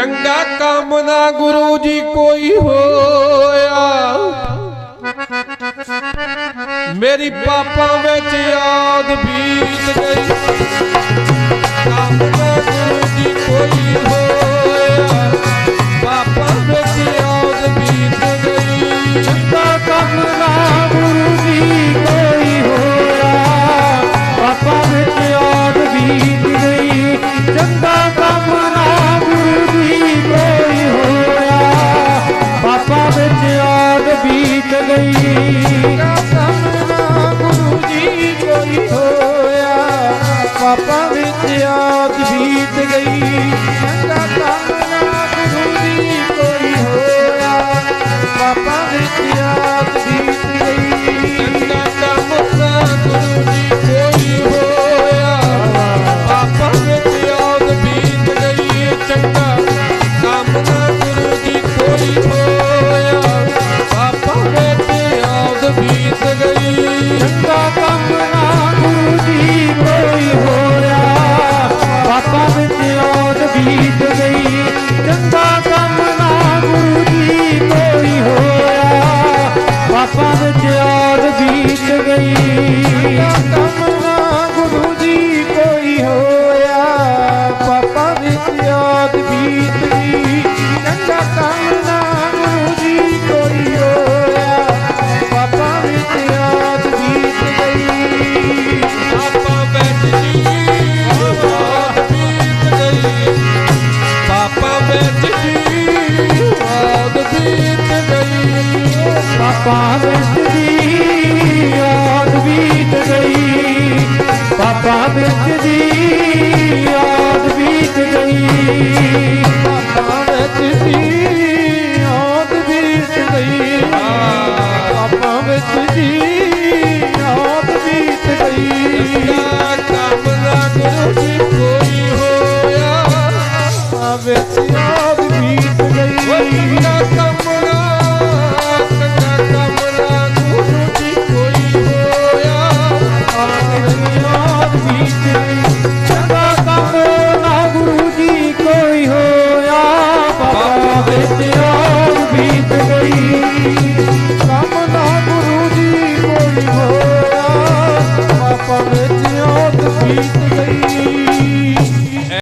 ਚੰਗਾ ਕੰਮ ਨਾ ਗੁਰੂ ਜੀ ਕੋਈ ਹੋਇਆ। ਮੇਰੀ ਪਾਪਾਂ ਵਿੱਚ ਯਾਦ ਗਈ ਕਸਮ ਨਾ ਗੁਰੂ ਜੀ ਕੋਈ ਹੋਇਆ। ਪਾਪਾ यार जीत गई